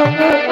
Amen.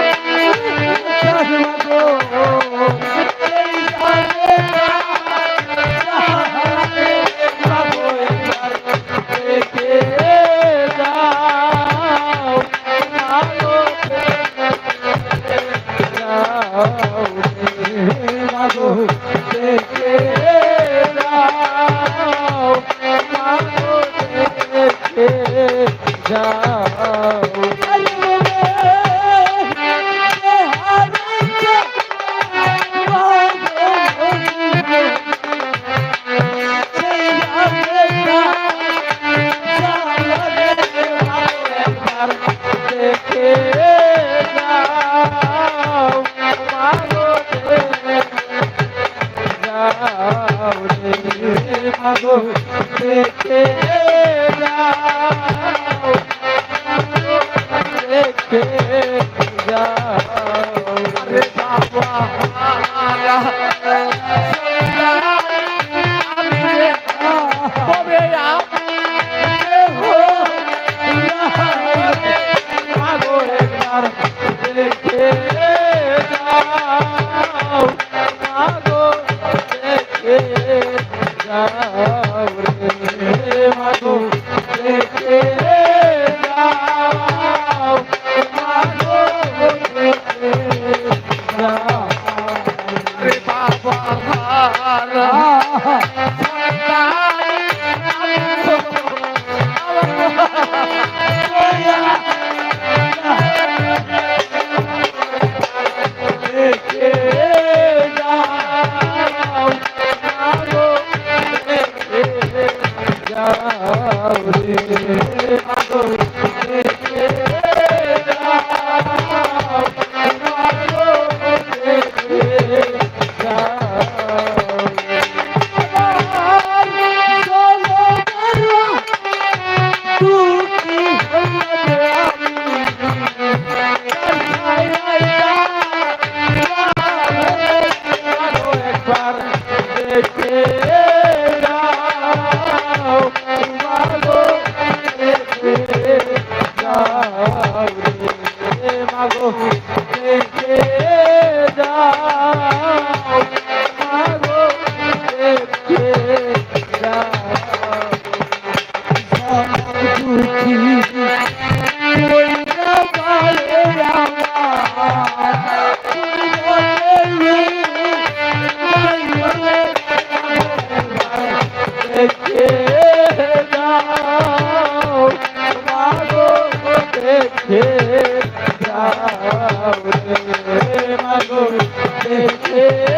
আর দেখে যাও মাগো যাও মাগো দেখে যাও দেখে যাও। বাবা মাগো দেখে যাও? মাগো দেখে যাও? দুঃখী é, é.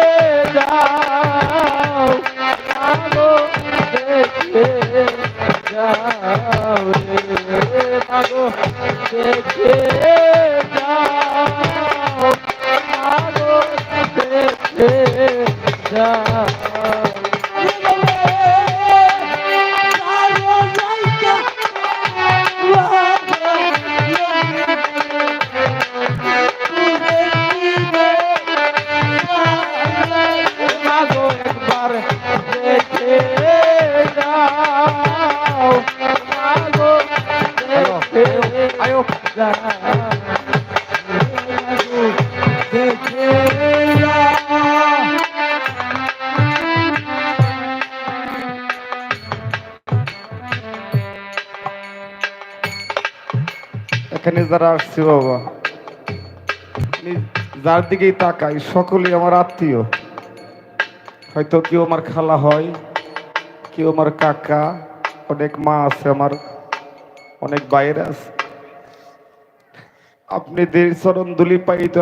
দেখে এখানে যারা আসছে, বাবা। যার দিকেই তাকাই সকলে আমার আত্মীয়। হয়তো কেউ আমার খালা হয়, কেউ আমার কাকা, অনেক মা আছে আমার, অনেক বাইরে আছে। আপনি চরণ দুলি পাইতে